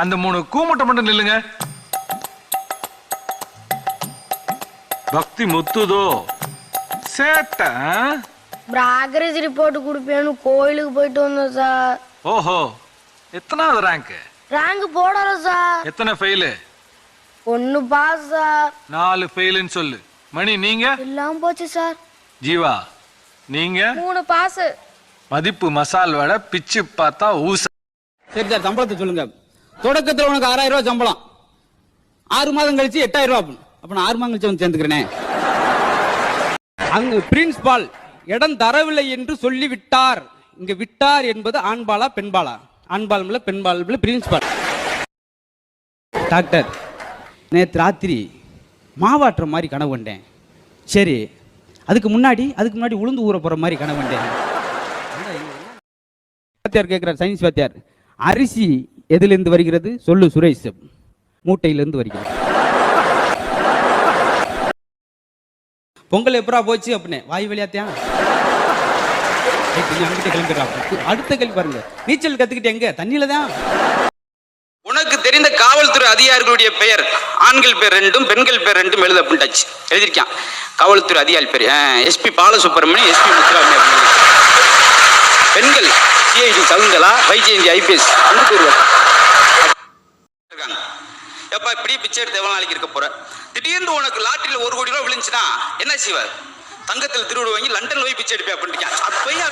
அந்த மூணு கூமுட்டை மட்டும் நில்லுங்க. பக்தி முத்துதோ? சேட்ட ப்ராக்ரஸ் ரிப்போர்ட் கொடுப்பேன்னு கோயிலுக்கு போயிட்டு வந்தோம் சார். ஓஹோ எத்தனாவது ரேங்க் ரேங்க் போடல சார். எத்தனை ஃபெயிலு ஒன்னு பாஸ் சார். நாலு ஃபெயிலுன்னு சொல்லு. மணி நீங்க? எல்லாம் போச்சு சார். ஜீவா நீங்க? மூணு பாஸ். மதிப்பு மசால் வடை பிச்சு பார்த்தா ஊச சரி சார் சம்பளத்தை சொல்லுங்க. தொடக்கத்தில் உனக்கு ஆறாயிரம் ரூபாய் சம்பளம். ஆறு மாதம் கழிச்சு எட்டாயிரம் ரூபாய் அப்ப நான் ஆறு மாதம் கழிச்சு வந்து சேர்ந்துக்கிறேன். அங்கு பிரின்ஸ்பால் இடம் தரவில்லை என்று சொல்லி விட்டார் இங்க விட்டார் என்பது ஆண்பாலா பெண்பாலா? ஆண்பால் இல்ல பெண்பால் பிரின்ஸ்பால் டாக்டர் நேற்று ராத்திரி மாவாட்டுற மாதிரி கனவு கண்டேன். சரி அதுக்கு முன்னாடி அதுக்கு முன்னாடி உளுந்து ஊற போற மாதிரி கனவு கண்டேன். வாத்தியார் கேட்கிறார் சயின்ஸ் வாத்தியார். அரிசி எதிலிருந்து வருகிறது? சொல்லு சுரேஷ். மூட்டையிலிருந்து வருகிறது. பொங்கல் எப்பரா போச்சு அப்படின்னு? வாய் வழியாத்தியா? அடுத்த கேள்வி பாருங்க. நீச்சல் கத்துக்கிட்டு எங்க? தண்ணியில தான் உனக்கு தெரிந்த காவல்துறை அதிகாரிகளுடைய பெயர் ஆண்கள் பேர் ரெண்டும் பெண்கள் பேர் ரெண்டும் எழுத அப்படின்ட்டாச்சு எழுதியிருக்கான். காவல்துறை அதிகாரி பேர் எஸ்பி பாலசுப்ரமணியம் எஸ்பி முத்துராமணி பெண்கள் சிஐடி சகுந்தலா வைஜெயந்தி ஐபிஎஸ் ரெண்டு பேர் இருக்காங்க எப்பா இப்படி பிச்சை எடுத்து எவ்வளவு நாளைக்கு இருக்க போற? திடீர்னு உனக்கு லாட்டரியில் ஒரு கோடி ரூபாய் விழுந்துச்சுன்னா என்ன செய்வார்? தங்கத்தில் திருவிடு வாங்கி லண்டன் போய் பிச்சை எடுப்பேன் அப்படின்னு அப்பயும்